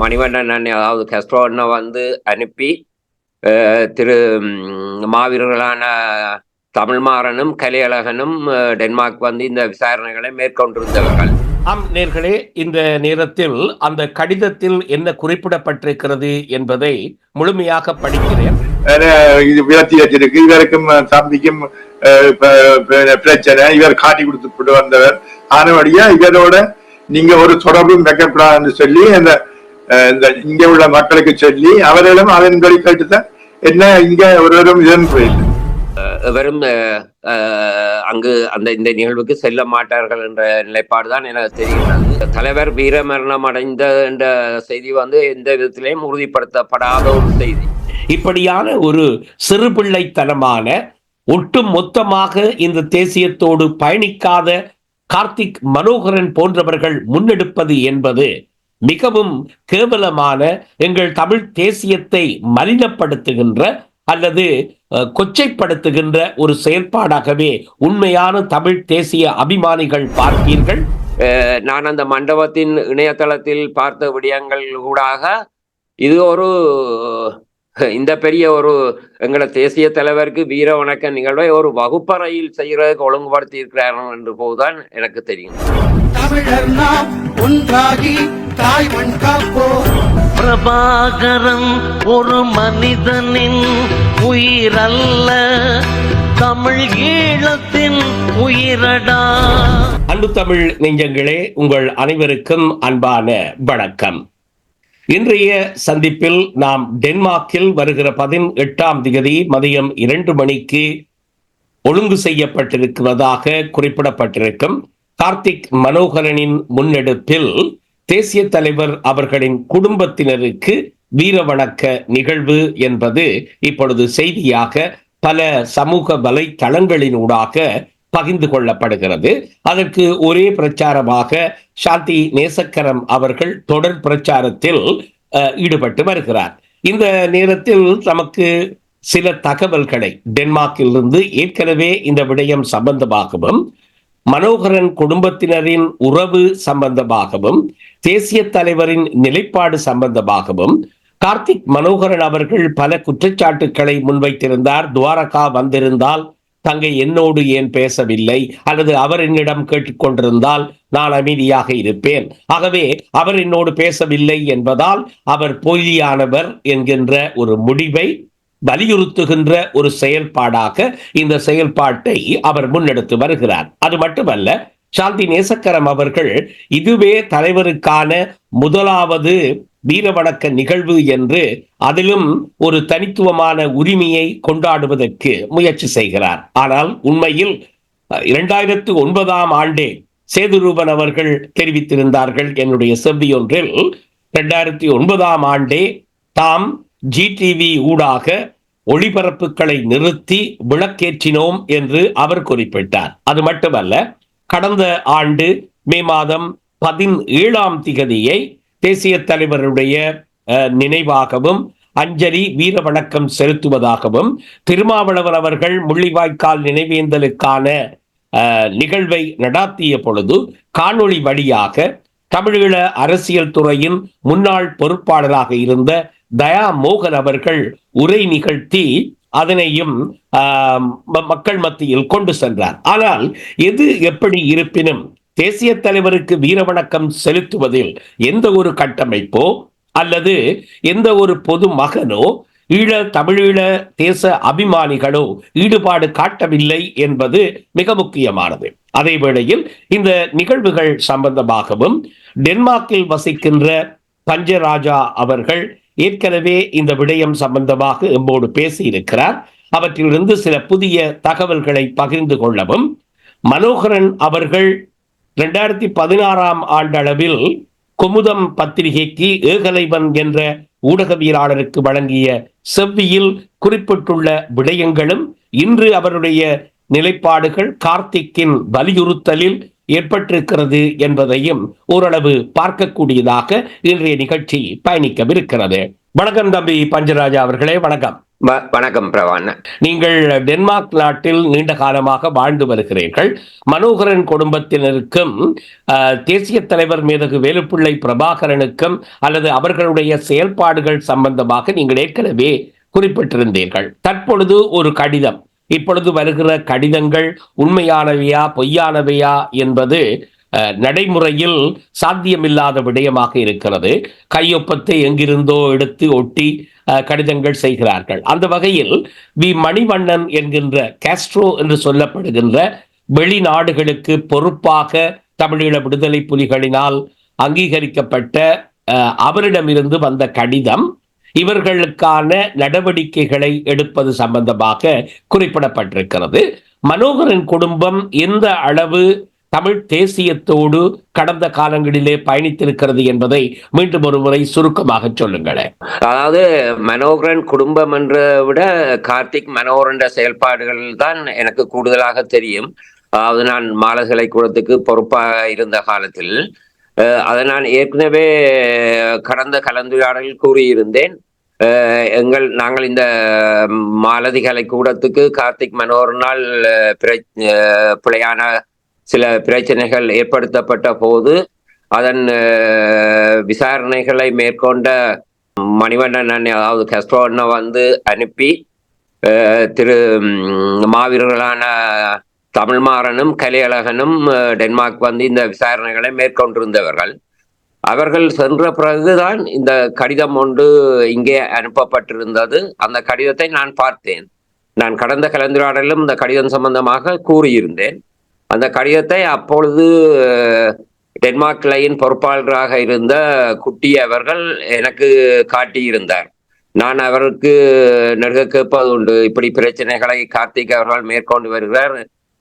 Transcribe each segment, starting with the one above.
மணிவண்ணன் அண்ணன் அதாவது கஸ்ட்ரோ அண்ணனை வந்து அனுப்பி அஹ், திரு மாவீரர்களான தமிழ்மாறனும் கலையழகனும் டென்மார்க் வந்து இந்த விசாரணைகளை மேற்கொண்டிருந்தவர்கள். ஆம் நேர்களே இந்த நேரத்தில் அந்த கடிதத்தில் என்ன குறிப்பிடப்பட்டிருக்கிறது என்பதை முழுமையாக படிக்கிறேன். இது விரத்தி வச்சிருக்கு இவருக்கும் தம்பிக்கும் பிரச்சனை. இவர் காட்டி கொடுத்து வந்தவர். ஆனபடியா இவரோட நீங்க ஒரு தொடர்பும் வைக்கக்கூடாதுன்னு சொல்லி அந்த இந்த இங்க உள்ள மக்களுக்கு சொல்லி அவர்களும் அதன்படி கேட்டுதான் என்ன இங்க ஒருவரும் வெறும் அஹ், அங்கு அந்த இந்த நிகழ்வுக்கு செல்ல மாட்டார்கள் என்ற நிலைப்பாடு தான் எனக்கு தெரிகிறது. தலைவர் வீரமரணம் அடைந்த என்ற செய்தி வந்து எந்த விதத்திலையும் உறுதிப்படுத்தப்படாத ஒரு செய்தி. இப்படியான ஒரு சிறுபிள்ளைத்தனமான ஒட்டு மொத்தமாக இந்த தேசியத்தோடு பயணிக்காத கார்த்திக் மனோகரன் போன்றவர்கள் முன்னெடுப்பது என்பது மிகவும் கேவலமான எங்கள் தமிழ் தேசியத்தை மலினப்படுத்துகின்ற அல்லது கொச்சைப்படுத்துகின்ற ஒரு செயற்பாடாகவே உண்மையான தமிழ் தேசிய அபிமானிகள் பார்ப்பீர்கள். நான் அந்த மண்டபத்தின் இணையதளத்தில் பார்த்த விடயங்கள் ஊடாக இது ஒரு இந்த பெரிய ஒரு எங்கள தேசிய தலைவருக்கு வீர வணக்க நிகழ்வை ஒரு வகுப்பறையில் செய்யறதுக்கு ஒழுங்குபடுத்தி இருக்கிறார்கள் என்று போதுதான் எனக்கு தெரியும். தமிழர் நாம் ஒன்றாகி தாய் மண் காப்போம் பிரபாகரன் ஒரு மனிதனின் உயிரல்ல தமிழ் ஈழத்தின் உயிரடா. அன்பு தமிழ் நெஞ்சங்களே உங்கள் அனைவருக்கும் அன்பான வணக்கம். இன்றைய சந்திப்பில் நாம் டென்மார்க்கில் வருகிற பதினெட்டாம் தேதி மதியம் இரண்டு மணிக்கு ஒழுங்கு செய்யப்பட்டிருக்கிறதாக குறிப்பிடப்பட்டிருக்கும். கார்த்திக் மனோகரனின் முன்னெடுப்பில் தேசிய தலைவர் அவர்களின் குடும்பத்தினருக்கு வீரவணக்க நிகழ்வு என்பது இப்பொழுது செய்தியாக பல சமூக வலைத்தளங்களினூடாக பகிர்ந்து கொள்ளப்படுகிறது. அதற்கு ஒரே பிரச்சாரமாக சாந்தி நேசக்கரம் அவர்கள் தொடர் பிரச்சாரத்தில் அஹ், ஈடுபட்டு வருகிறார். இந்த நேரத்தில் நமக்கு சில தகவல்களை டென்மார்க்கிலிருந்து ஏற்கனவே இந்த விடயம் சம்பந்தமாகவும் மனோகரன் குடும்பத்தினரின் உறவு சம்பந்தமாகவும் தேசிய தலைவரின் நிலைப்பாடு சம்பந்தமாகவும் கார்த்திக் மனோகரன் அவர்கள் பல குற்றச்சாட்டுக்களை முன்வைத்திருந்தார். துவாரகா வந்திருந்தால் தங்கை என்னோடு ஏன் பேசவில்லை? அல்லது அவர் என்னிடம் கேட்டுக்கொண்டிருந்தால் நான் அமைதியாக இருப்பேன். ஆகவே அவர் என்னோடு பேசவில்லை என்பதால் அவர் பொய்யானவர் என்கின்ற ஒரு முடிவை வலியுறுத்துகின்ற ஒரு செயல்பாடாக இந்த செயல்பாட்டை அவர் முன்னெடுத்து வருகிறார். அது மட்டுமல்ல சாந்தி நேசக்கரம் அவர்கள் இதுவே தலைவருக்கான முதலாவது வீரவணக்க நிகழ்வு என்று அதிலும் ஒரு தனித்துவமான உரிமையை கொண்டாடுவதற்கு முயற்சி செய்கிறார். ஆனால் உண்மையில் இரண்டாயிரத்து ஒன்பதாம் ஆண்டே சேதுரூபன் அவர்கள் தெரிவித்திருந்தார்கள் என்னுடைய செவ்வியொன்றில் இரண்டாயிரத்தி ஒன்பதாம் ஆண்டே தாம் ஜிடிவி ஊடாக ஒளிபரப்புகளை நிறுத்தி விளக்கேற்றினோம் என்று அவர் குறிப்பிட்டார். அது மட்டுமல்ல கடந்த ஆண்டு மே மாதம் பதினேழாம் திகதியை தேசிய தலைவருடைய அஹ், நினைவாகவும் அஞ்சலி வீர வணக்கம் செலுத்துவதாகவும் திருமாவளவன் அவர்கள் முள்ளிவாய்க்கால் நினைவேந்தலுக்கான நிகழ்வை நடாத்திய பொழுது காணொளி வழியாக தமிழீழ அரசியல் துறையின் முன்னாள் பொறுப்பாளராக இருந்த தயா மோகன் அவர்கள் உரை நிகழ்த்தி அதனையும் ம- மக்கள் மத்தியில் கொண்டு சென்றார். ஆனால் எது எப்படி இருப்பினும் தேசிய தலைவருக்கு வீரவணக்கம் செலுத்துவதில் எந்த ஒரு கட்டமைப்போ அல்லது எந்த ஒரு பொது மகனோ ஈழ தமிழீழ தேச அபிமானிகளோ ஈடுபாடு காட்டவில்லை என்பது மிக முக்கியமானது. அதே வேளையில் இந்த நிகழ்வுகள் சம்பந்தமாகவும் டென்மார்க்கில் வசிக்கின்ற பஞ்சராஜா அவர்கள் ஏற்கனவே இந்த விடயம் சம்பந்தமாக எம்மோடு பேசியிருக்கிறார். அவற்றிலிருந்து சில புதிய தகவல்களை பகிர்ந்து கொள்ளவும் மனோகரன் அவர்கள் இரண்டாயிரத்தி பதினாறாம் ஆண்டளவில் குமுதம் பத்திரிகைக்கு ஏகலைவன் என்ற ஊடகவியலாளருக்கு வழங்கிய செவ்வியில் குறிப்பிட்டுள்ள விடயங்களும் இன்று அவருடைய நிலைப்பாடுகள் கார்த்திக்கின் வலியுறுத்தலில் ஏற்பட்டிருக்கிறது என்பதையும் ஓரளவு பார்க்கக்கூடியதாக இன்றைய நிகழ்ச்சி பயணிக்கவிருக்கிறது. வணக்கம் தம்பி பஞ்சராஜா அவர்களே வணக்கம். வணக்கம் பிரவான். நீங்கள் டென்மார்க் நாட்டில் நீண்ட காலமாக வாழ்ந்து வருகிறீர்கள். மனோகரன் குடும்பத்தினருக்கும் தேசிய தலைவர் மேதகு வேலுப்பிள்ளை பிரபாகரனுக்கும் அல்லது அவர்களுடைய செயல்பாடுகள் சம்பந்தமாக நீங்கள் ஏற்கனவே குறிப்பிட்டிருந்தீர்கள். தற்பொழுது ஒரு கடிதம். இப்பொழுது வருகிற கடிதங்கள் உண்மையானவையா பொய்யானவையா என்பது நடைமுறையில் சாத்தியமில்லாத விடயமாக இருக்கிறது. கையொப்பத்தை எங்கிருந்தோ எடுத்து ஒட்டி அஹ், கடிதங்கள் செய்கிறார்கள். அந்த வகையில் வி. மணிவண்ணன் என்கின்ற காஸ்ட்ரோ என்று சொல்லப்படுகின்ற வெளிநாடுகளுக்கு பொறுப்பாக தமிழீழ விடுதலை புலிகளினால் அங்கீகரிக்கப்பட்ட அவரிடமிருந்து வந்த கடிதம் இவர்களுக்கான நடவடிக்கைகளை எடுப்பது சம்பந்தமாக குறிப்பிடப்பட்டிருக்கிறது. மனோகரன் குடும்பம் எந்த அளவு தமிழ் தேசியத்தோடு கடந்த காலங்களிலே பயணித்திருக்கிறது என்பதை மீண்டும் ஒரு முறை சுருக்கமாக சொல்லுங்களேன். அதாவது மனோகரன் குடும்பம் என்று விட கார்த்திக் மனோகரன் செயல்பாடுகள் தான் எனக்கு கூடுதலாக தெரியும். அதாவது நான் மாலசிலை கூடத்துக்கு பொறுப்பாக இருந்த காலத்தில் அதை நான் ஏற்கனவே கடந்த கலந்துரையாடலில் கூறியிருந்தேன். எங்கள் நாங்கள் இந்த மாலதி கலை கூடத்துக்கு கார்த்திக் மனோகரனால் பிர- பிழையான சில பிரச்சனைகள் ஏற்படுத்தப்பட்ட போது அதன் விசாரணைகளை மேற்கொண்ட மணிவண்ணன் அண்ணன் அதாவது கஸ்ட்ரோ அண்ணன் வந்து அனுப்பி திரு மாவீரர்களான தமிழ்மாறனும் கலையழகனும் டென்மார்க் வந்து இந்த விசாரணைகளை மேற்கொண்டிருந்தவர்கள். அவர்கள் சென்ற பிறகுதான் இந்த கடிதம் ஒன்று இங்கே அனுப்பப்பட்டிருந்தது. அந்த கடிதத்தை நான் பார்த்தேன். நான் கடந்த கலந்துரையாடலும் இந்த கடிதம் சம்பந்தமாக கூறியிருந்தேன். அந்த கடிதத்தை அப்பொழுது டென்மார்க் லைன் பொறுப்பாளராக இருந்த குட்டி அவர்கள் எனக்கு காட்டியிருந்தார். நான் அவருக்கு நெருக கேட்பது உண்டு. இப்படி பிரச்சனைகளை கார்த்திக் அவர்கள் மேற்கொண்டு வருகிறார்.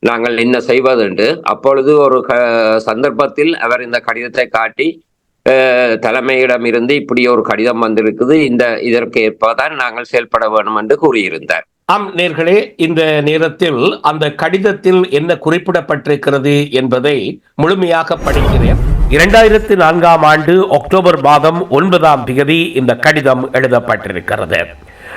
நாங்கள் என்ன செய்வதுண்டு? அப்பொழுது ஒரு க சந்தர்ப்பத்தில் அவர் இந்த கடிதத்தை காட்டி தலைமையிடம் இருந்து இப்படி ஒரு கடிதம் வந்திருக்குது. இந்த இதற்கு ஏற்பதான் நாங்கள் செயல்பட வேண்டும் என்று கூறியிருந்தார். ஆம் நேர்களே இந்த நேரத்தில் அந்த கடிதத்தில் என்ன குறிப்பிடப்பட்டிருக்கிறது என்பதை முழுமையாக படிக்கிறேன். இரண்டாயிரத்தி நான்காம் ஆண்டு அக்டோபர் மாதம் ஒன்பதாம் தேதி இந்த கடிதம் எழுதப்பட்டிருக்கிறது.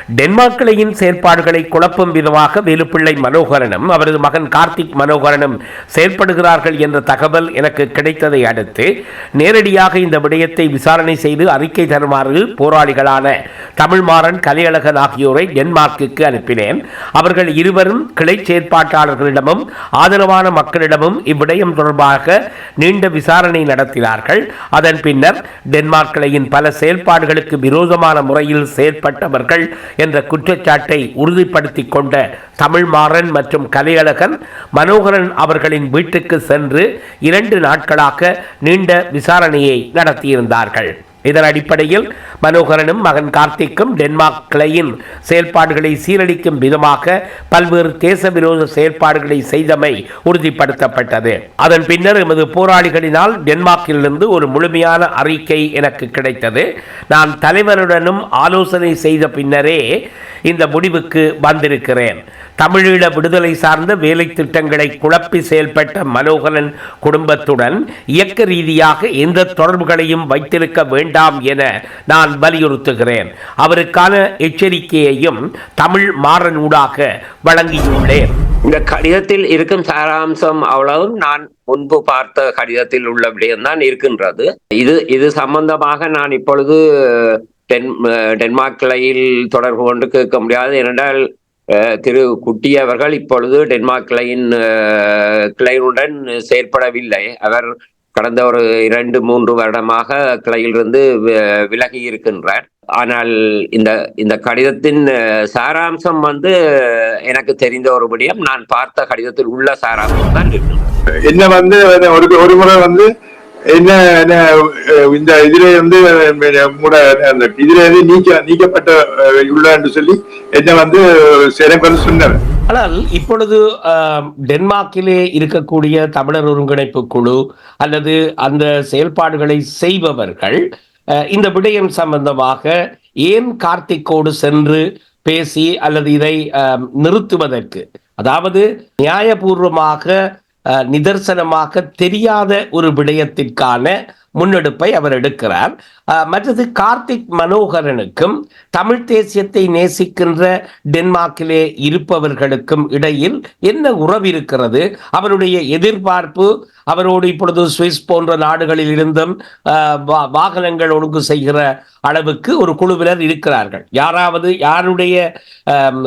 டென்மார்க்கிலையின் செயற்பாடுகளை குழப்பும் விதமாக வேலுப்பிள்ளை மனோகரனும் அவரது மகன் கார்த்திக் மனோகரனும் செயல்படுகிறார்கள் என்ற தகவல் எனக்கு கிடைத்ததை அடுத்து நேரடியாக இந்த விடயத்தை விசாரணை செய்து அறிக்கை தருமாறு போராளிகளான தமிழ்மாறன் கலையழகன் ஆகியோரை டென்மார்க்குக்கு அனுப்பினேன். அவர்கள் இருவரும் கிளை செயற்பாட்டாளர்களிடமும் ஆதரவான மக்களிடமும் இவ்விடயம் தொடர்பாக நீண்ட விசாரணை நடத்தினார்கள். அதன் பின்னர் டென்மார்க் கிளையின் பல செயல்பாடுகளுக்கு விரோதமான முறையில் செயற்பட்டவர்கள் என்ற குற்றச்சாட்டை உறுதிப்படுத்திக் கொண்ட தமிழ்மாறன் மற்றும் கலையழகன் மனோகரன் அவர்களின் வீட்டுக்கு சென்று இரண்டு நாட்களாக நீண்ட விசாரணையை நடத்தியிருந்தார்கள். இதன் அடிப்படையில் மனோகரனும் மகன் கார்த்திக்கும் டென்மார்க் கிளையின் செயல்பாடுகளை சீரழிக்கும் விதமாக பல்வேறு தேச விரோத செயல்பாடுகளை செய்தமை உறுதிப்படுத்தப்பட்டது. அதன் பின்னர் எமது போராளிகளினால் டென்மார்க்கிலிருந்து ஒரு முழுமையான அறிக்கை எனக்கு கிடைத்தது. நான் தலைவருடனும் ஆலோசனை செய்த பின்னரே இந்த முடிவுக்கு வந்திருக்கிறேன். தமிழீழ விடுதலை சார்ந்த வேலை திட்டங்களை குழப்பி செயல்பட்ட மனோகரன் குடும்பத்துடன் இயக்க ரீதியாக எந்த தொடர்புகளையும் வைத்திருக்க வேண்டும் என நான் வலியுறுத்துகிறேன். அவருக்கான எச்சரிக்கையையும் தமிழ் மாறனூடாக வழங்கியுள்ளேன். இந்த கடிதத்தில் இருக்கும் சாராம்சம் அவ்வளவும் நான் முன்பு பார்த்த கடிதத்தில் உள்ள விடயம்தான் இருக்கின்றது. இது இது சம்பந்தமாக நான் இப்பொழுது டென் டென்மார்க் கிளையில் தொடர்பு கொண்டு கேட்க முடியாது. ஏனென்றால் திரு குட்டி அவர்கள் இப்பொழுது டென்மார்க் கிளையின் கிளையுடன் செயற்படவில்லை அவர் கடந்த ஒரு இரண்டு மூன்று வருடமாக கிளையிலிருந்து விலகி இருக்கின்றார். ஆனால் இந்த இந்த கடிதத்தின் சாராம்சம் வந்து எனக்கு தெரிந்த ஒரு விடயம் நான் பார்த்த கடிதத்தில் உள்ள சாராம்சம் தான் என்ன வந்து ஒரு ஒரு முறை வந்து என்ன என்ன, இந்த இதுல வந்து கூட அந்த இதுல இருந்து நீக்க நீக்கப்பட்ட உள்ள என்று சொல்லி என்ன வந்து எனக்கு சொன்னார். ஆனால் இப்பொழுது டென்மார்க்கிலே இருக்கக்கூடிய தமிழர் ஒருங்கிணைப்பு குழு அல்லது அந்த செயல்பாடுகளை செய்பவர்கள் இந்த விடயம் சம்பந்தமாக ஏன் கார்த்திக்கோடு சென்று பேசி அல்லது இதை நிறுத்துவதற்கு அதாவது நியாயபூர்வமாக நிதர்சனமாக தெரியாத ஒரு விடயத்திற்கான முன்னெடுப்பை அவர் எடுக்கிறார். மற்றது கார்த்திக் மனோகரனுக்கும் தமிழ் தேசியத்தை நேசிக்கின்ற டென்மார்க்கிலே இருப்பவர்களுக்கும் இடையில் என்ன உறவு இருக்கிறது? அவருடைய எதிர்பார்ப்பு அவரோடு இப்பொழுது சுவிஸ் போன்ற நாடுகளில் இருந்தும் அஹ், வாகனங்கள் ஒழுங்கு செய்கிற அளவுக்கு ஒரு குழுவினர் இருக்கிறார்கள். யாராவது யாருடைய அஹ்,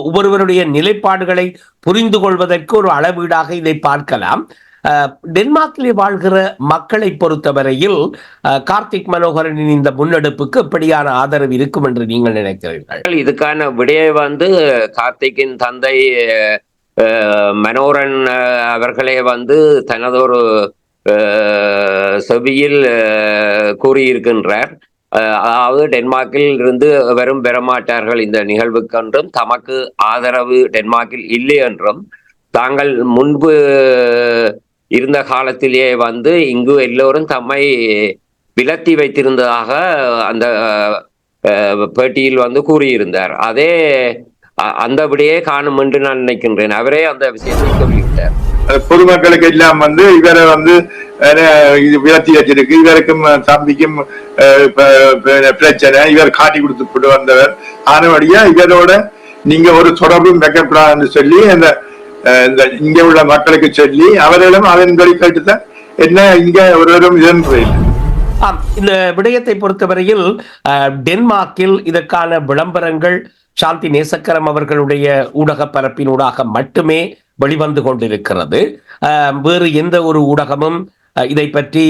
ஒவ்வொருவருடைய நிலைப்பாடுகளை புரிந்து கொள்வதற்கு ஒரு அளவீடாக இதை பார்க்கலாம். டென்மார்க்கில் வாழ்கிற மக்களை பொறுத்தவரையில் கார்த்திக் மனோகரனின் இந்த முன்னெடுப்புக்கு எப்படியான ஆதரவு இருக்கும் என்று நீங்கள் நினைக்கிறீர்கள்? இதுக்கான விடையை வந்து கார்த்திக்கின் தந்தை மனோரன் அவர்களே வந்து தனதொரு செவியில் கூறியிருக்கின்றார். அதாவது டென்மார்க்கில் இருந்து வரும் பெறமாட்டார்கள் இந்த நிகழ்வுக்கென்றும் தமக்கு ஆதரவு டென்மார்க்கில் இல்லை என்றும் தாங்கள் முன்பு இருந்த காலத்திலேயே வந்து இங்கு எல்லோரும் தம்மை விலத்தி வைத்திருந்ததாக அந்த பேட்டியில் வந்து கூறியிருந்தார். அதே அ- காணும் என்று நான் நினைக்கின்றேன். அவரே அந்த விஷயத்தை சொல்லிவிட்டார். பொதுமக்களுக்கு எல்லாம் வந்து இவரை வந்து அஹ், இது விரத்தி வச்சிருக்கு இவருக்கும் தம்பிக்கும் பிரச்சனை. இவர் காட்டி கொடுத்து கொண்டு வந்தவர். ஆனபடியா இவரோட நீங்க ஒரு தொடர்பும் வைக்கக்கூடாதுன்னு சொல்லி அந்த இந்த இங்க உள்ள மக்களுக்கு சொல்லி அவர்களும் அதன்படி கேட்டுதான் என்ன இங்க ஒருவரும் இல்லை. இந்த விடயத்தை பொறுத்தவரையில் டென்மார்க்கில் இதற்கான விளம்பரங்கள் சாந்தி நேசக்கரம் அவர்களுடைய ஊடக பரப்பினூடாக மட்டுமே வெளிவந்து கொண்டிருக்கிறது. வேறு எந்த ஒரு ஊடகமும் இதை பற்றி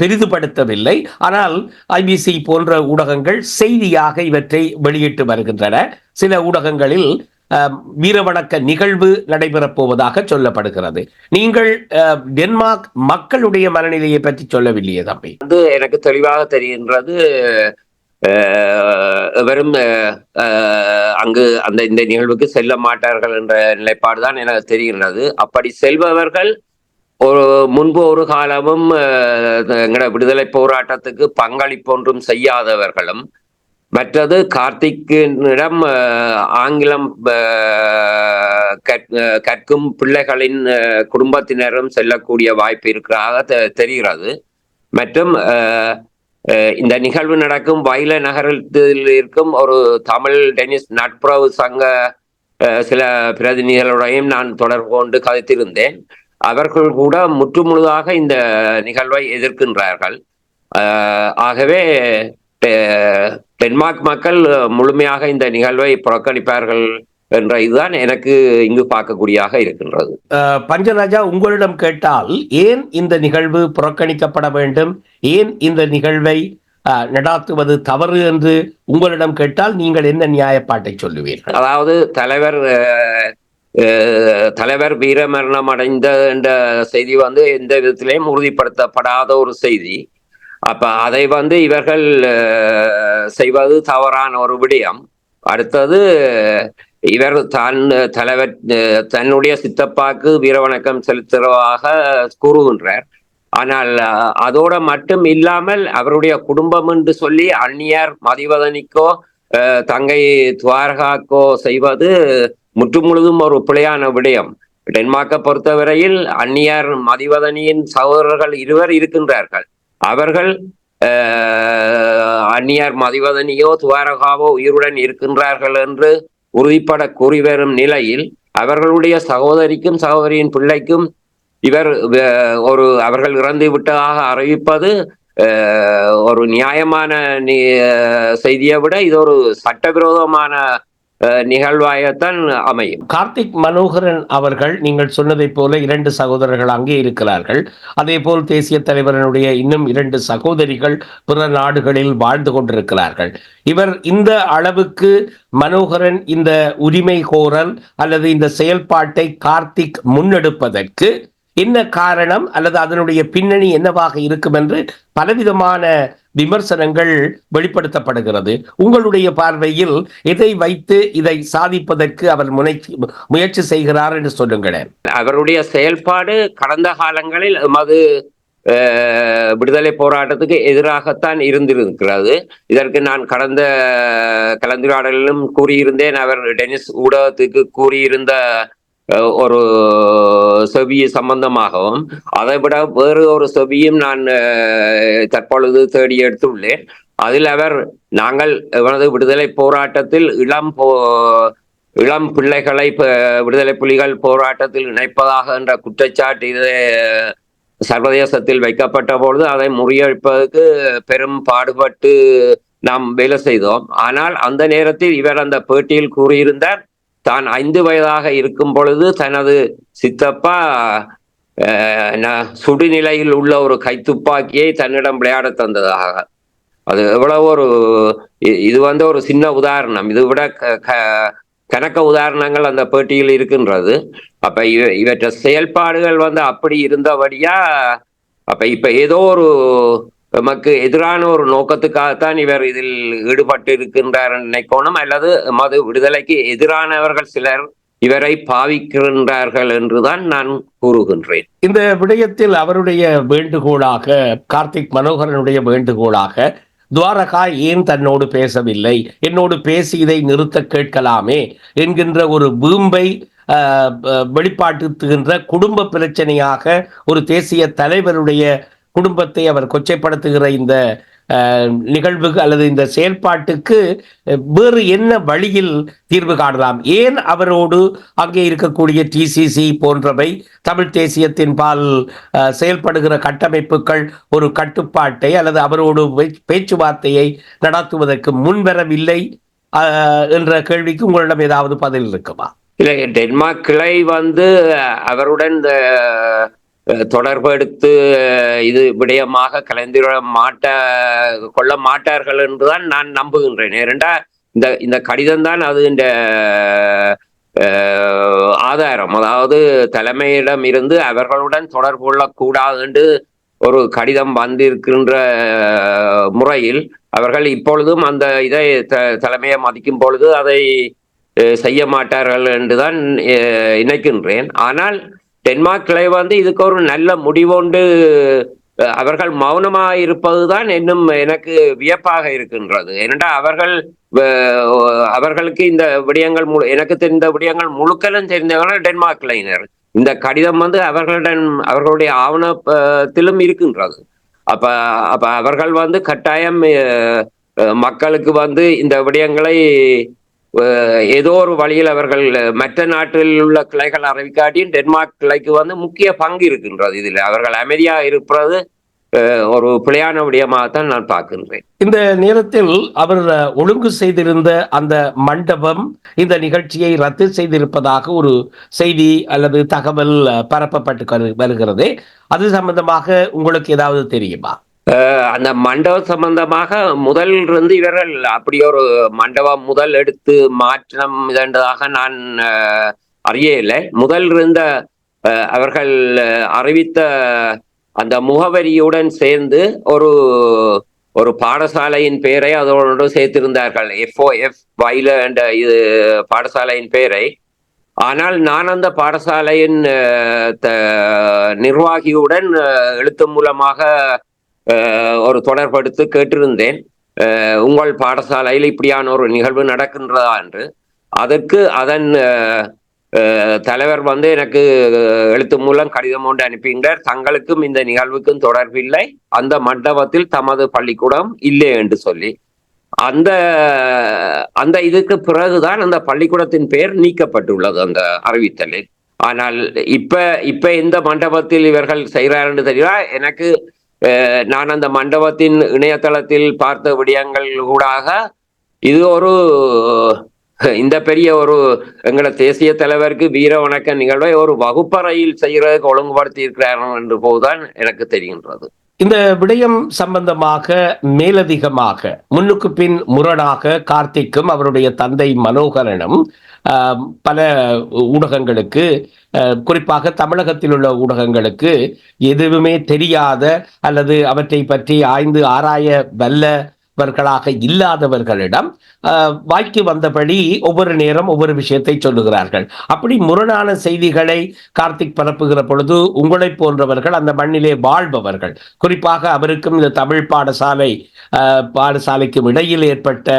பெரிதுபடுத்தவில்லை. ஆனால் ஐபிசி போன்ற ஊடகங்கள் செய்தியாக இவற்றை வெளியிட்டு வருகின்றன. சில ஊடகங்களில் வீரவணக்க நிகழ்வு நடைபெறப் போவதாக சொல்லப்படுகிறது. நீங்கள் அஹ், டென்மார்க் மக்களுடைய மனநிலையை பற்றி சொல்லவில்லையே தம்பி? வந்து எனக்கு தெளிவாக தெரிகின்றது. வெறும் அங்கு அந்த இந்த நிகழ்வுக்கு செல்ல மாட்டார்கள் என்ற நிலைப்பாடு தான் எனக்கு தெரிகின்றது. அப்படி செல்பவர்கள் ஒரு முன்பு ஒரு காலமும் அஹ், விடுதலை போராட்டத்துக்கு பங்களிப்பு ஒன்றும் செய்யாதவர்களும் மற்றது கார்த்திக்கினிடம் ஆங்கிலம் கற்கும் பிள்ளைகளின் குடும்பத்தினரும் செல்லக்கூடிய வாய்ப்பு இருக்கிறதாக தெ- தெரிகிறது. மற்றும் இந்த நிகழ்வு நடக்கும் வயல நகரத்தில் இருக்கும் ஒரு தமிழ் டென்னிஸ் நட்புறவு சங்க சில பிரதிநிதிகளுடையும் நான் தொடர்பு கொண்டு கதைத்திருந்தேன். அவர்கள் கூட முற்றுமுழுதாக இந்த நிகழ்வை எதிர்க்கின்றார்கள். ஆகவே டென்மார்க் மக்கள் முழுமையாக இந்த நிகழ்வை புறக்கணிப்பார்கள் என்ற இதுதான் எனக்கு இங்கு பார்க்கக்கூடியதாக இருக்கின்றது. பஞ்சராஜா உங்களிடம் கேட்டால் ஏன் இந்த நிகழ்வு புறக்கணிக்கப்பட வேண்டும்? ஏன் இந்த நிகழ்வை நடாத்துவது தவறு என்று உங்களிடம் கேட்டால் நீங்கள் என்ன நியாயப்பாட்டை சொல்லுவீர்கள்? அதாவது தலைவர் தலைவர் வீரமரணம் அடைந்த என்ற செய்தி வந்து எந்த விதத்திலையும் உறுதிப்படுத்தப்படாத ஒரு செய்தி. அப்ப அதை வந்து இவர்கள் செய்வது தவறான ஒரு விடயம். அடுத்தது இவர் தான் தலைவர் தன்னுடைய சித்தப்பாக்கு வீரவணக்கம் செலுத்துவதாக கூறுகின்றார். ஆனால் அதோட மட்டும் இல்லாமல் அவருடைய குடும்பம் என்று சொல்லி அந்நியார் மதிவதனிக்கோ தங்கை துவாரகாக்கோ செய்வது முற்றுமுழுதும் ஒரு பிழையான விடயம். டென்மார்க்கை பொறுத்தவரையில் அந்நியார் மதிவதனியின் சகோதரர்கள் இருவர் இருக்கின்றார்கள். அவர்கள் அந்நியார் மதிவதனியோ துவாரகாவோ உயிருடன் இருக்கின்றார்கள் என்று உறுதிப்பட கூறி வரும் நிலையில் அவர்களுடைய சகோதரிக்கும் சகோதரியின் பிள்ளைக்கும் இவர் ஒரு அவர்கள் இறந்து விட்டதாக அறிவிப்பது ஒரு நியாயமான நி- செய்தியை விட இது ஒரு சட்டவிரோதமான நிகழ்வாகத்தான் அமையும். கார்த்திக் மனோகரன் அவர்கள் நீங்கள் சொன்னதைப் போல இரண்டு சகோதரர்கள் அங்கே இருக்கிறார்கள். அதே போல் தேசிய தலைவரனுடைய இன்னும் இரண்டு சகோதரிகள் பிற நாடுகளில் வாழ்ந்து கொண்டிருக்கிறார்கள். இவர் இந்த அளவுக்கு மனோகரன் இந்த உரிமை கோரல் அல்லது இந்த செயல்பாட்டை கார்த்திக் முன்னெடுப்பதற்கு என்ன காரணம் அல்லது அதனுடைய பின்னணி என்னவாக இருக்கும் என்று பலவிதமான விமர்சனங்கள் வெளிப்படுத்தப்படுகிறது. உங்களுடைய பார்வையில் இதை வைத்து இதை சாதிப்பதற்கு அவர் முனைச்சி முயற்சி செய்கிறார் என்று சொல்லுங்களேன். அவருடைய செயல்பாடு கடந்த காலங்களில் எமது விடுதலை போராட்டத்துக்கு எதிராகத்தான் இருந்திருக்கிறது. இதற்கு நான் கடந்த கலந்துரையாடலிலும் கூறியிருந்தேன். அவர் டென்னிஸ் ஊடகத்துக்கு கூறியிருந்த ஒரு செவி சம்பந்தமாகவும் அதை விட வேறு ஒரு செவியும் நான் தற்பொழுது தேடி எடுத்துள்ளேன். அதில் அவர் நாங்கள் எவனது விடுதலை போராட்டத்தில் இளம் போ இளம் பிள்ளைகளை விடுதலை புலிகள் போராட்டத்தில் இணைப்பதாக என்ற குற்றச்சாட்டு இது சர்வதேசத்தில் வைக்கப்பட்ட பொழுது அதை முறியடிப்பதற்கு பெரும் பாடுபட்டு நாம் வேலை செய்தோம். ஆனால் அந்த நேரத்தில் இவர் அந்த பேட்டியில் கூறியிருந்தார் தான் ஐந்து வயதாக இருக்கும் பொழுது தனது சித்தப்பா சுடுநிலையில் உள்ள ஒரு கைத்துப்பாக்கியை தன்னிடம் விளையாட தந்ததாக. அது எவ்வளவு ஒரு இது வந்து ஒரு சின்ன உதாரணம். இது விட க- க- கணக்க உதாரணங்கள் அந்த பேட்டியில் இருக்கின்றது. அப்ப இவ இவற்ற செயல்பாடுகள் வந்து அப்படி இருந்தபடியா அப்ப இப்ப ஏதோ ஒரு நமக்கு எதிரான ஒரு நோக்கத்துக்காகத்தான் இவர் இதில் ஈடுபட்டு இருக்கின்றார் நினைக்கணும். அல்லது மது விடுதலைக்கு எதிரானவர்கள் சிலர் இவரை பாவிக்கின்றார்கள் என்றுதான் நான் கூறுகின்றேன். இந்த விடயத்தில் அவருடைய வேண்டுகோளாக கார்த்திக் மனோகரனுடைய வேண்டுகோளாக துவாரகா ஏன் தன்னோடு பேசவில்லை? என்னோடு பேசி இதை நிறுத்த கேட்கலாமே என்கின்ற ஒரு வீம்பை ஆஹ், குடும்ப பிரச்சனையாக ஒரு தேசிய தலைவருடைய குடும்பத்தை அவர் கொச்சைப்படுத்துகிற இந்த ஆஹ், அல்லது இந்த செயல்பாட்டுக்கு வேறு என்ன வழியில் தீர்வு காணலாம்? ஏன் அவரோடு அங்கே இருக்கக்கூடிய டிசிசி போன்றவை தமிழ் தேசியத்தின் பால் அஹ், செயல்படுகிற கட்டமைப்புகள் ஒரு கட்டுப்பாட்டை அல்லது அவரோடு பேச்சுவார்த்தையை நடத்துவதற்கு முன்வரவில்லை? அஹ், என்ற கேள்விக்கு உங்களிடம் ஏதாவது பதில் இருக்குமா? இல்லை டென்மார்க் கிளை வந்து அவருடன் இந்த தொடர்பு எடுத்து இது விடயமாக கலந்துர மாட்ட கொள்ள மாட்டார்கள் என்றுதான் நான் நம்புகின்றேன். ஏனென்றா இந்த இந்த கடிதம் தான் அது இந்த ஆதாரம். அதாவது தலைமையிடம் இருந்து அவர்களுடன் தொடர்பு கொள்ளக்கூடாது என்று ஒரு கடிதம் வந்திருக்கின்ற முறையில் அவர்கள் இப்பொழுதும் அந்த இதை த- தலைமையை மதிக்கும் பொழுது அதை செய்ய மாட்டார்கள் என்றுதான் அஹ், நினைக்கின்றேன். ஆனால் டென்மார்க் கிளை வந்து இதுக்கு ஒரு நல்ல முடிவோண்டு. அவர்கள் மௌனமாக இருப்பதுதான் இன்னும் எனக்கு வியப்பாக இருக்கின்றது. ஏனென்றால் அவர்கள் அவர்களுக்கு இந்த விடயங்கள் முழு எனக்கு தெரிந்த விடயங்கள் முழுக்கலும் தெரிந்தவர்கள் டென்மார்க் கிளையினர். இந்த கடிதம் வந்து அவர்களிடம் அவர்களுடைய ஆவணத்திலும் இருக்கின்றது. அப்ப அப்ப அவர்கள் வந்து கட்டாயம் மக்களுக்கு வந்து இந்த விடயங்களை ஏதோ ஒரு வழியில் அவர்கள் மற்ற நாட்டில் உள்ள கிளைகள் அறிவிக்காட்டியும் டென்மார்க் கிளைக்கு வந்து முக்கிய பங்கு இருக்கின்றது. இதில் அவர்கள் அமைதியாக இருப்பது ஒரு பிழையான விடயமாகத்தான் நான் பார்க்கின்றேன். இந்த நேரத்தில் அவர் ஒழுங்கு செய்திருந்த அந்த மண்டபம் இந்த நிகழ்ச்சியை ரத்து செய்திருப்பதாக ஒரு செய்தி அல்லது தகவல் பரப்பப்பட்டு வருகிறது. அது சம்பந்தமாக உங்களுக்கு ஏதாவது தெரியுமா? அந்த மண்டபம் சம்பந்தமாக முதல் இருந்து இவர்கள் அப்படி ஒரு மண்டபம் முதல் எடுத்து மாற்றம் இதன்றதாக நான் அறிய அறியவில்லை முதல் இருந்த அவர்கள் அறிவித்த அந்த முகவரியுடன் சேர்ந்து ஒரு ஒரு பாடசாலையின் பெயரை அதோடு சேர்த்திருந்தார்கள். எஃப்ஓ எஃப் வைல என்ற இது பாடசாலையின் பெயரை. ஆனால் நான் அந்த பாடசாலையின் த- நிர்வாகியுடன் எழுத்து மூலமாக ஒரு தொடர்படுத்து கேட்டிருந்தேன். உங்கள் பாடசாலையில் இப்படியான ஒரு நிகழ்வு நடக்கின்றதா என்று. அதற்கு அதன் தலைவர் வந்து எனக்கு எழுத்து மூலம் கடிதம் ஒன்று அனுப்புகின்றார் தங்களுக்கும் இந்த நிகழ்வுக்கும் தொடர்பில்லை அந்த மண்டபத்தில் தமது பள்ளிக்கூடம் இல்லை என்று சொல்லி. அந்த அந்த இதுக்கு பிறகுதான் அந்த பள்ளிக்கூடத்தின் பெயர் நீக்கப்பட்டுள்ளது அந்த அறிவித்தலில். ஆனால் இப்ப இப்ப எந்த மண்டபத்தில் இவர்கள் செய்கிறார் என்று தெரியா எனக்கு நான் அந்த மண்டபத்தின் இணையதளத்தில் பார்த்த விடயங்கள் கூடாக இது ஒரு இந்த பெரிய ஒரு எங்களோட தேசிய தலைவருக்கு வீர வணக்க நிகழ்வை ஒரு வகுப்பறையில் செய்கிறதுக்கு ஒழுங்குபடுத்தி இருக்கிறார்கள் என்று போதுதான் எனக்கு தெரிகின்றது. இந்த விடயம் சம்பந்தமாக மேலதிகமாக முன்னுக்கு பின் முரணாக கார்த்திக்கும் அவருடைய தந்தை மனோகரனும் பல ஊடகங்களுக்கு குறிப்பாக தமிழகத்தில் உள்ள ஊடகங்களுக்கு எதுவுமே தெரியாத அல்லது அவற்றை பற்றி ஆய்ந்து ஆராய வல்ல வர்களாக இல்லாதவர்களிடம் ஆஹ், வாய்க்கு வந்தபடி ஒவ்வொரு நேரம் ஒவ்வொரு விஷயத்தை சொல்லுகிறார்கள். அப்படி முரணான செய்திகளை கார்த்திக் பரப்புகிற பொழுது உங்களைப் போன்றவர்கள் அந்த மண்ணிலே வாழ்பவர்கள். குறிப்பாக அவருக்கும் இந்த தமிழ் பாடசாலை ஆஹ், பாடசாலைக்கும் இடையில் ஏற்பட்ட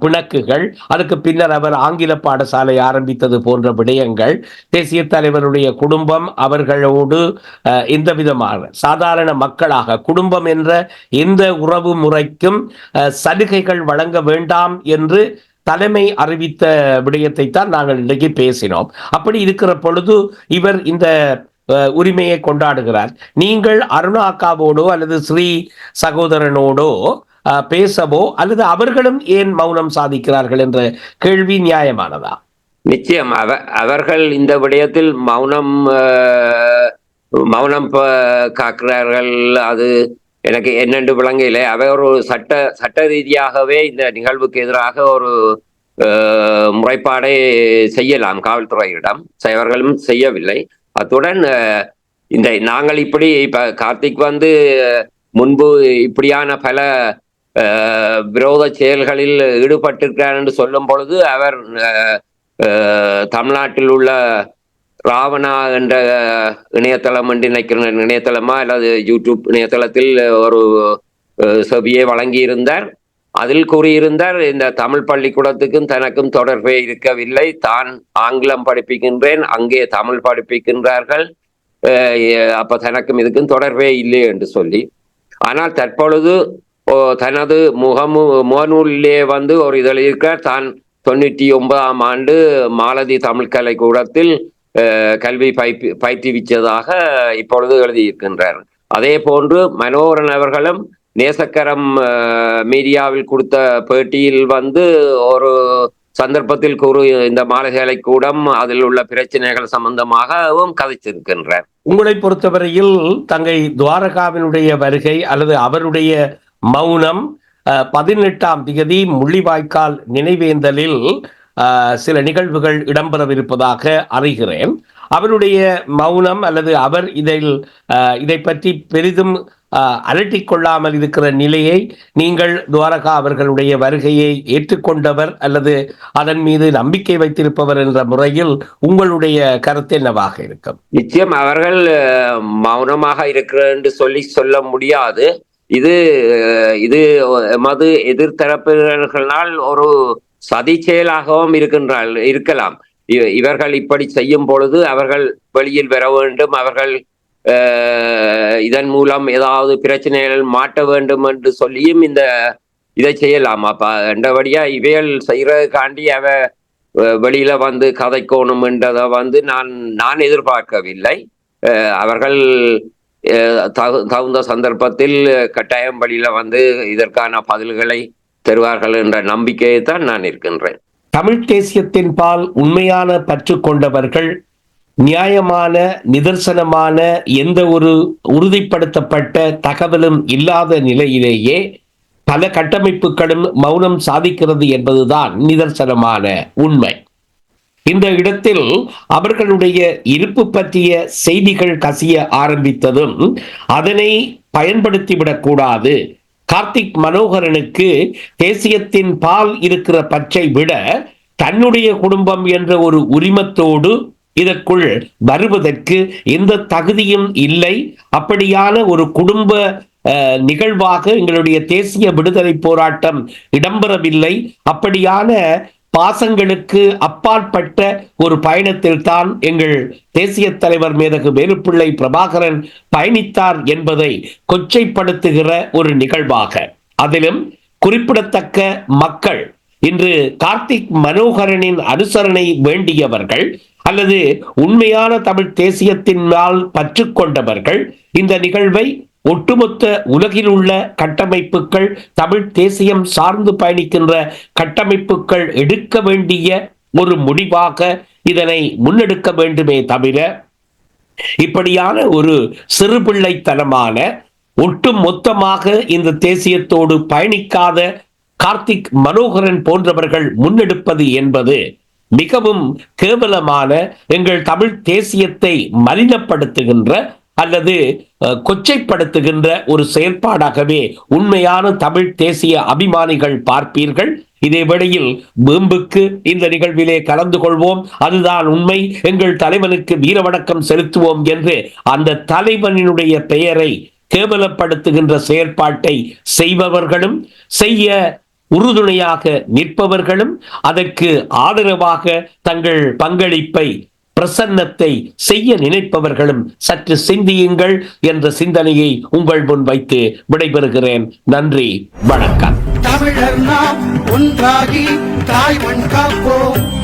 பிணக்குகள் அதுக்கு பின்னர் அவர் ஆங்கில பாடசாலை ஆரம்பித்தது போன்ற விடயங்கள் தேசிய தலைவருடைய குடும்பம் அவர்களோடு ஆஹ், எந்த விதமாக சாதாரண மக்களாக குடும்பம் என்ற எந்த உறவு முறைக்கும் சலுகைகள் வழங்க வேண்டாம் என்று தலைமை அறிவித்த விடயத்தை தான் நாங்கள் இன்றைக்கு பேசினோம். அப்படி இருக்கிற பொழுது இவர் இந்த உரிமையை கொண்டாடுகிறார். நீங்கள் அருணா அக்காவோடோ அல்லது ஸ்ரீ சகோதரனோடோ அஹ், பேசவோ அல்லது அவர்களும் ஏன் மௌனம் சாதிக்கிறார்கள் என்ற கேள்வி நியாயமானதா? நிச்சயம். அவ அவர்கள் இந்த விடயத்தில் மௌனம் மௌனம் காக்கிறார்கள். அது எனக்கு என்னென்று விளங்கவில்லை. அவை ஒரு சட்ட சட்ட ரீதியாகவே இந்த நிகழ்வுக்கு எதிராக ஒரு முறைப்பாடை செய்யலாம் காவல்துறையிடம். அவர்களும் செய்யவில்லை. அத்துடன் இந்த நாங்கள் இப்படி இப்ப கார்த்திக் வந்து முன்பு இப்படியான பல விரோத செயல்களில் ஈடுபட்டிருக்கிறார் என்று சொல்லும் பொழுது அவர் தமிழ்நாட்டில் உள்ள ராவணா என்ற இணையதளம் என்று நினைக்கிறேன். இணையதளமா அல்லது யூடியூப் இணையதளத்தில் ஒரு செவியை வழங்கியிருந்தார். அதில் கூறியிருந்தார் இந்த தமிழ் பள்ளிக்கூடத்துக்கும் தனக்கும் தொடர்பே இருக்கவில்லை. தான் ஆங்கிலம் படிப்பிக்கின்றேன் அங்கே தமிழ் படிப்பிக்கின்றார்கள். அப்ப தனக்கும் இதுக்கும் தொடர்பே இல்லை என்று சொல்லி. ஆனால் தற்பொழுது ஓ, தனது முகமு முகநூலிலே வந்து ஒரு இதழ் இருக்கிறார். தான் தொண்ணூற்றி ஒன்பதாம் ஆண்டு மாலதி தமிழ் கலைக்கூடத்தில் கல்வி பயிற்சி பயிற்றுவிச்சதாக இப்பொழுது எழுதியிருக்கின்றார். அதே போன்று மனோகரன் அவர்களும் நேசக்கரம் மீடியாவில் கொடுத்த பேட்டியில் வந்து ஒரு சந்தர்ப்பத்தில் கூறு இந்த மாலைகளை கூடம் அதில் உள்ள பிரச்சனைகள் சம்பந்தமாகவும் கதைச்சிருக்கின்றார் உங்களை பொறுத்தவரையில் தங்கை துவாரகாவினுடைய வருகை அல்லது அவருடைய மௌனம் அஹ், பதினெட்டாம் திகதி முள்ளிவாய்க்கால் நினைவேந்தலில் சில நிகழ்வுகள் இடம்பெறவிருப்பதாக அறிகிறேன். அவருடைய மௌனம் அல்லது அவர் இதில் அஹ், இதை பற்றி பெரிதும் அஹ், அலட்டிக் கொள்ளாமல் இருக்கிற நிலையை நீங்கள் துவாரகா அவர்களுடைய வருகையை ஏற்றுக்கொண்டவர் அல்லது அதன் மீது நம்பிக்கை வைத்திருப்பவர் என்ற முறையில் உங்களுடைய கருத்து என்னவாக இருக்கும்? நிச்சயம் அவர்கள் மௌனமாக இருக்கிறார் என்று சொல்லி சொல்ல முடியாது. இது இது எமது எதிர்த்தரப்பினர்களால் ஒரு சதி செயலாகவும் இருக்கின்றால் இருக்கலாம் இவர்கள் இப்படி செய்யும் பொழுது அவர்கள் வெளியில் வர வேண்டும் அவர்கள் இதன் மூலம் ஏதாவது பிரச்சனைகள் மாட்ட வேண்டும் என்று சொல்லியும் இந்த இதை செய்யலாம். அப்ப என்றபடியா இவைகள் செய்யறதுக்காண்டி அவ வெளியில வந்து கதைக்கோணும் என்றதை வந்து நான் நான் எதிர்பார்க்கவில்லை. அவர்கள் தகு- தகுந்த சந்தர்ப்பத்தில் கட்டாயம் வழியில வந்து இதற்கான பதில்களை தருவார்கள் என்ற நம்பிக்கையை தான் நான் இருக்கின்றேன். தமிழ் தேசியத்தின் பால் உண்மையான பற்று கொண்டவர்கள் நியாயமான நிதர்சனமான எந்த ஒரு உறுதிப்படுத்தப்பட்ட தகவலும் இல்லாத நிலையிலேயே பல கட்டமைப்புகளும் மௌனம் சாதிக்கிறது என்பதுதான் நிதர்சனமான உண்மை. இந்த இடத்தில் அவர்களுடைய இருப்பு பற்றிய செய்திகள் கசிய ஆரம்பித்ததும் அதனை பயன்படுத்திவிடக் கூடாது கார்த்திக் மனோகரனுக்கு தேசியத்தின் பால் இருக்கிற பச்சை விட தன்னுடைய குடும்பம் என்ற ஒரு உரிமத்தோடு இதற்குள் வருவதற்கு எந்த தகுதியும் இல்லை. அப்படியான ஒரு குடும்ப நிகழ்வாக எங்களுடைய தேசிய விடுதலை போராட்டம் இடம்பெறவில்லை. அப்படியான பாசங்களுக்கு அப்பாற்பட்ட ஒரு பயணத்தில் தான் எங்கள் தேசிய தலைவர் மேதகு வேலுப்பிள்ளை பிரபாகரன் பயணித்தார் என்பதை கொச்சைப்படுத்துகிற ஒரு நிகழ்வாக. அதிலும் குறிப்பிடத்தக்க மக்கள் இன்று கார்த்திக் மனோகரனின் அனுசரணை வேண்டியவர்கள் அல்லது உண்மையான தமிழ் தேசியத்தின் மேல் பற்று கொண்டவர்கள் இந்த நிகழ்வை ஒட்டுமொத்த உலகில் உள்ள கட்டமைப்புகள் தமிழ் தேசியம் சார்ந்து பயணிக்கின்ற கட்டமைப்புகள் எடுக்க வேண்டிய ஒரு முடிவாக இதனை முன்னெடுக்க வேண்டுமே தவிர இப்படியான ஒரு சிறுபிள்ளைத்தனமான ஒட்டு மொத்தமாக இந்த தேசியத்தோடு பயணிக்காத கார்த்திக் மனோகரன் போன்றவர்கள் முன்னெடுப்பது என்பது மிகவும் கேவலமான எங்கள் தமிழ் தேசியத்தை மலினப்படுத்துகின்ற அல்லது கொச்சைப்படுத்துகின்ற ஒரு செயற்பாடாகவே உண்மையான தமிழ் தேசிய அபிமானிகள் பார்ப்பீர்கள். இதே வேளையில் வேம்புக்கு இந்த நிகழ்விலே கலந்து கொள்வோம். அதுதான் உண்மை. எங்கள் தலைவனுக்கு வீரவணக்கம் செலுத்துவோம் என்று அந்த தலைவனினுடைய பெயரை கேவலப்படுத்துகின்ற செயற்பாட்டை செய்பவர்களும் செய்ய உறுதுணையாக நிற்பவர்களும் அதற்கு ஆதரவாக தங்கள் பங்களிப்பை பிரசன்னத்தை செய்ய நினைப்பவர்களும் சற்று சிந்தியுங்கள் என்ற சிந்தனையை உங்கள் முன் வைத்து விடைபெறுகிறேன். நன்றி வணக்கம். தமிழர் நாம் ஒன்றாகி தாய் மண் காப்போம்.